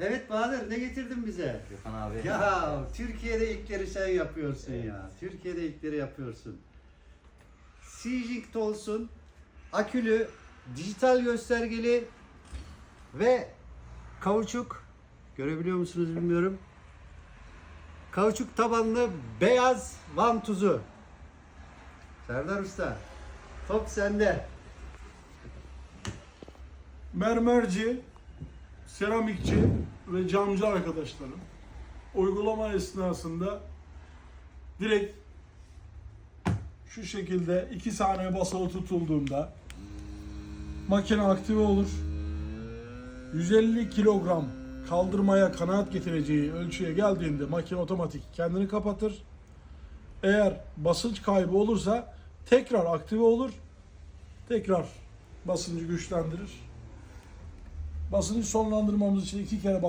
Evet Bahadır ne getirdin bize? Gökhan abi. Ya Türkiye'de ilkleri sen yapıyorsun ya. Türkiye'de ilkleri yapıyorsun. Seajink olsun, akülü, dijital göstergeli ve kauçuk görebiliyor musunuz bilmiyorum. Kauçuk tabanlı beyaz vantuzu. Serdar Usta, top sende. mermerci, seramikçi ve camcı arkadaşlarım uygulama esnasında direkt şu şekilde 2 saniye basılı tutulduğunda makine aktive olur. 150 kilogram kaldırmaya kanaat getireceği ölçüye geldiğinde makine otomatik kendini kapatır. Eğer basınç kaybı olursa tekrar aktive olur. Tekrar basıncı güçlendirir. Basıncı sonlandırmamız için iki kere